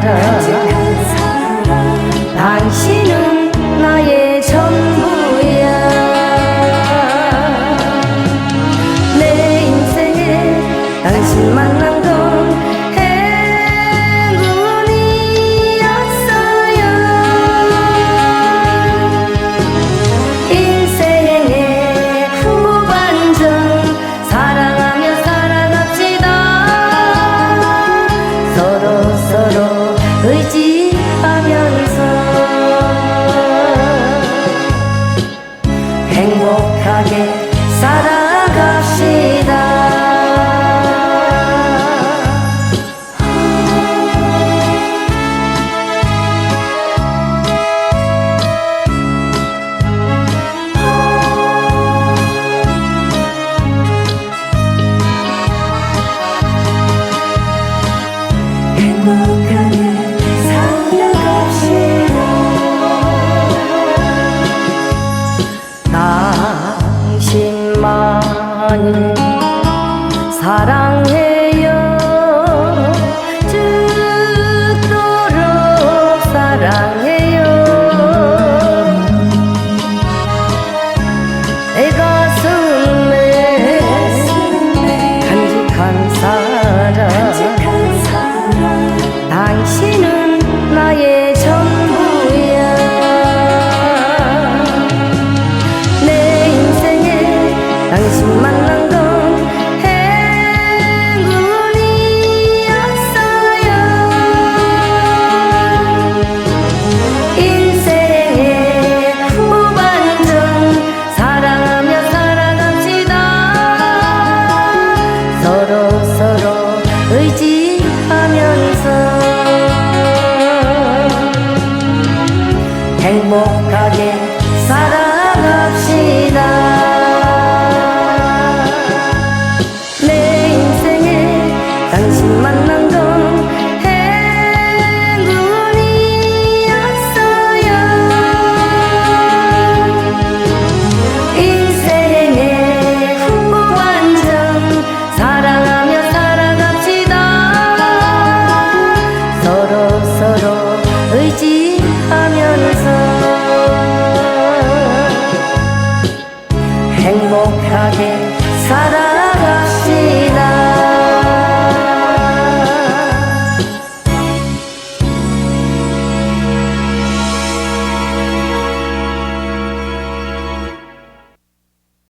사랑 당신은 나의 전부야. 내 인생에 당신 만 행복하게 사랑해요. 죽도록 사랑해요. 내 가슴에 간직한 사랑 당신은 나의 전부야. 내 인생에 당신만 enfadar.